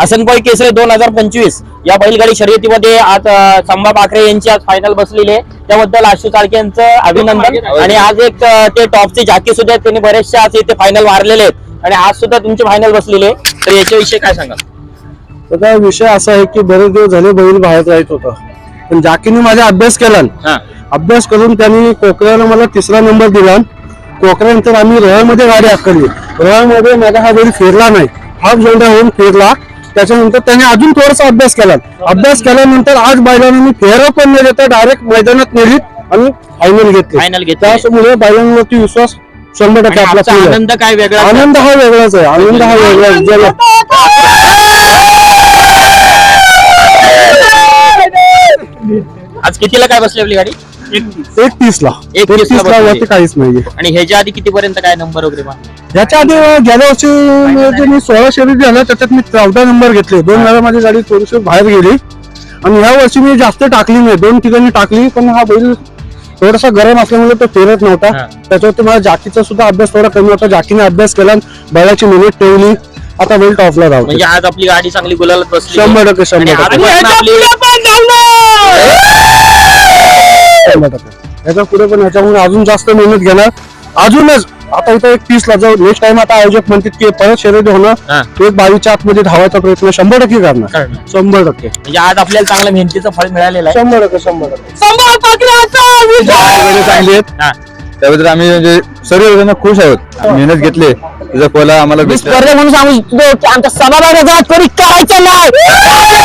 हसनपॉई केसरी दोन हजार पंचवीस या बैलगाडी शर्यतीमध्ये आज संभा पाखरे यांची आज फायनल बसलेली आहे. त्याबद्दल आशु चाळके यांचं अभिनंदन. आणि आज एक ते टॉपचे जाकी सुद्धा त्यांनी बरेचसे आज इथे फायनल मारलेले आहेत. आणि आज सुद्धा तुमची फायनल बसलेली आहे तर याच्याविषयी काय सांगाल? आता विषय असा आहे की बरेच दिवस झाले बैल बाहेर राहत होता. पण जाकीने माझा अभ्यास केला. हा. अभ्यास करून त्यांनी कोकऱ्याला मला तिसरा नंबर दिला. कोकऱ्यानंतर आम्ही रोहामध्ये गाडी आखली. रोहामध्ये माझा हा बैल फिरला नाही. हाफ झोंडा होऊन फिरला. त्याच्यानंतर त्याने अजून थोडासा अभ्यास केला. अभ्यास केल्यानंतर आज बैलांना मी फेरा पण न देता डायरेक्ट मैदानात नेली आणि फायनल घेतली. फायनल घेतली. त्यामुळे बैलांवरती विश्वास शंभर टक्के आपला. आनंद काय वेगळा आनंद हा वेगळाच आहे. आनंद हा वेगळाच ज्याला आज कितीला काय बसली आपली गाडी? एक तीस ला एक एक 30 ला तीस ला बसली. वरती काहीच नाहीये. आणि ह्याच्या आधी कितीपर्यंत काय नंबर वगैरे मारले? याच्या आधी गेल्या वर्षी म्हणजे मी सोळा शर्यती झाल्या त्याच्यात मी चौदा नंबर घेतले. दोन वेळा माझी गाडी थोडीशी बाहेर गेली. आणि ह्या वर्षी मी जास्त टाकली नाही. दोन ठिकाणी टाकली पण हा बैल थोडासा गरम असल्यामुळे तो फिरत नव्हता. हा. त्याच्यावरती माझ्या जाकीचा सुद्धा अभ्यास थोडा कमी होता. जाकीने अभ्यास केला बैलाची मिनिट ठेवली. आता बैल टॉपला धावतो म्हणजे आज आपली गाडी चांगली गुलालात बसली. शंभर टक्के, शंभर आणि टक्के. आजपासून आपली टक्के. याच्यापुढे पण याच्यामुळे अजून जास्त मेहनत घेणार. अजूनच आता इथं एक तीस ला जाऊ नेक्स्ट टाइम आता आयोजक म्हणतात की परत शर्यत हा. होणार एक बावीसच्या आतमध्ये धावायचा प्रयत्न शंभर टक्के करणार. शंभर टक्के. म्हणजे आज आपल्याला चांगलं मेहनतीचं फळ मिळालेलं आहे. शंभर टक्के शंभर टक्के. चांगली आहेत. हा. त्याबद्दल आम्ही म्हणजे सर्व खुश आहोत. मेहनत घेतली. तुझा कोला आम्हाला म्हणून सांगू इच्छितो की आमच्या समाजाला कधी करायचं नाही.